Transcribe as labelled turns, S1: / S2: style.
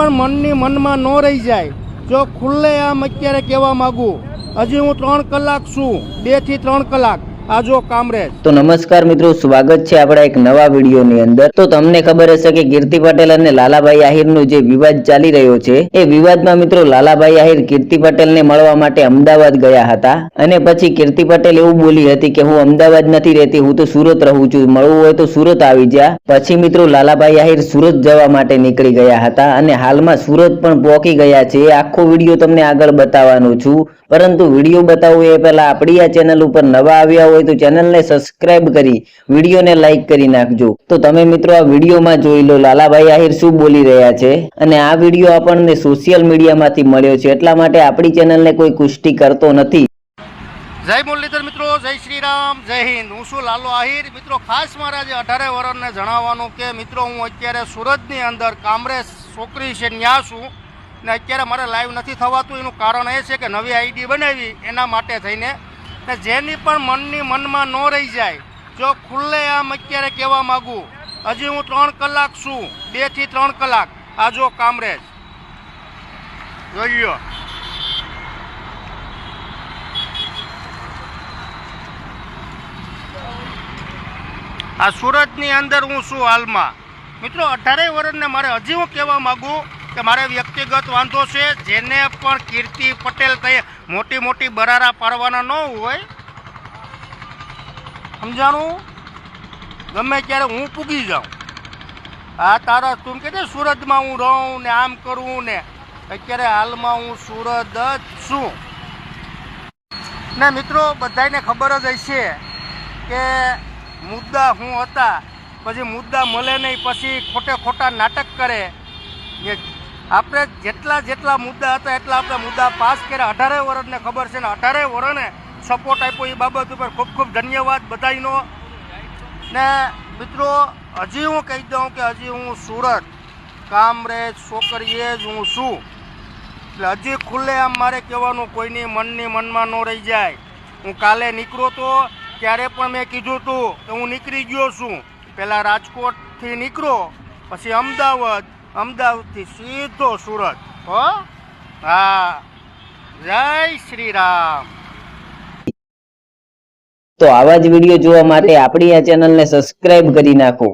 S1: પણ મનની મનમાં ન રહી જાય. જો ખુલ્લે આમ અત્યારે કહેવા માગું, હજી હું ત્રણ કલાક છું, બેથી ત્રણ કલાક. આ જો કામરેજ.
S2: તો નમસ્કાર મિત્રો, સ્વાગત છે આપણા એક નવા વિડીયોની અંદર. તો તમને ખબર હશે કે કીર્તિ પટેલ અને લાલાભાઈ આહિરનો જે વિવાદ ચાલી રહ્યો છે, એ વિવાદમાં મિત્રો લાલાભાઈ આહિર કીર્તિ પટેલને મળવા માટે અમદાવાદ ગયા હતા. અને પછી કીર્તિ પટેલ એવું બોલી હતી કે, હું અમદાવાદ નથી રહેતી, હું તો સુરત રહું છું. મળવું હોય તો સુરત આવી જા. પછી મિત્રો લાલાભાઈ આહિર સુરત જવા માટે નીકળી ગયા હતા અને હાલમાં સુરત પણ પહોંચી ગયા છે. આખો વીડિયો તમને આગળ બતાવવાનો છું. પરંતુ વીડિયો બતાવું એ પહેલા આપણી આ ચેનલ ઉપર નવા આવ્યા હોય તો ચેનલને સબસ્ક્રાઇબ કરી વિડીયોને લાઈક કરી નાખજો. તો તમે મિત્રો આ વિડીયોમાં જોઈ લો, લાલાભાઈ આહિર શું બોલી રહ્યા છે? અને આ વીડિયો આપણને સોશિયલ મીડિયામાંથી મળ્યો છે, એટલા માટે આપણી ચેનલને કોઈ કુષ્ટિ કરતો નથી.
S1: જય મુરલીધર મિત્રો, જય શ્રી જય હિન્દ. હું શું લાલો આહિર. મિત્રો, ખાસ મારા જે અઢારે વર્ષને જણાવવાનું કે, મિત્રો, હું અત્યારે સુરતની અંદર કામરેજ છોકરી છે, ન્યા છું. ને અત્યારે મારે લાઈવ નથી થવાતું. એનું કારણ એ છે કે નવી આઈડી બનાવી, એના માટે થઈને ને જેની પણ મનની મનમાં ન રહી જાય, જો ખુલ્લે આમ અત્યારે કહેવા માગું, હજી હું ત્રણ કલાક છું, બેથી ત્રણ કલાક, આ જો કામરેજ. જોઈ લ્યો. આ સુરતની અંદર હું છું હાલમાં. મિત્રો, અઢારેય વર્ષને મારે હજી હું કહેવા માગું કે મારે વ્યક્તિગત વાંધો છે, જેને પણ કીર્તિ પટેલ કહીએ મોટી મોટી બરારા પાડવાના ન હોય. સમજાણું? ગમે ત્યારે હું પૂગી જાઉં. આ તારા તું કે સુરતમાં હું રહું ને આમ કરું ને અત્યારે હાલમાં હું સુરત જ છું. ને મિત્રો, બધાને ખબર જ હશે કે મુદ્દા હું હતા, પછી મુદ્દા મળે નહીં, પછી ખોટે ખોટા નાટક કરે. ને આપણે જેટલા જેટલા મુદ્દા હતા, એટલા આપણે મુદ્દા પાસ કર્યા. અઢારે વર્ષને ખબર છે ને, અઢારે વર્ષને સપોર્ટ આપ્યો એ બાબત ઉપર ખૂબ ખૂબ ધન્યવાદ બધાનો ને મિત્રો, હજી હું કહી દઉં કે હજી હું સુરત, કામરેજ છોકરીએ જ હું છું. એટલે હજી ખુલ્લે આમ મારે કહેવાનું કોઈની મનની મનમાં ન રહી જાય. હું કાલે નીકળો તો ત્યારે પણ મેં કીધું હતું કે હું નીકળી ગયો છું. પહેલાં રાજકોટથી નીકળો, પછી અમદાવાદ અમદાવાદથી સીધો સુરત. હો? હા. જય શ્રી રામ
S2: તો આવા જ વીડિયો જોવા માટે આપણી આ ચેનલને સબસ્ક્રાઇબ કરી નાખો.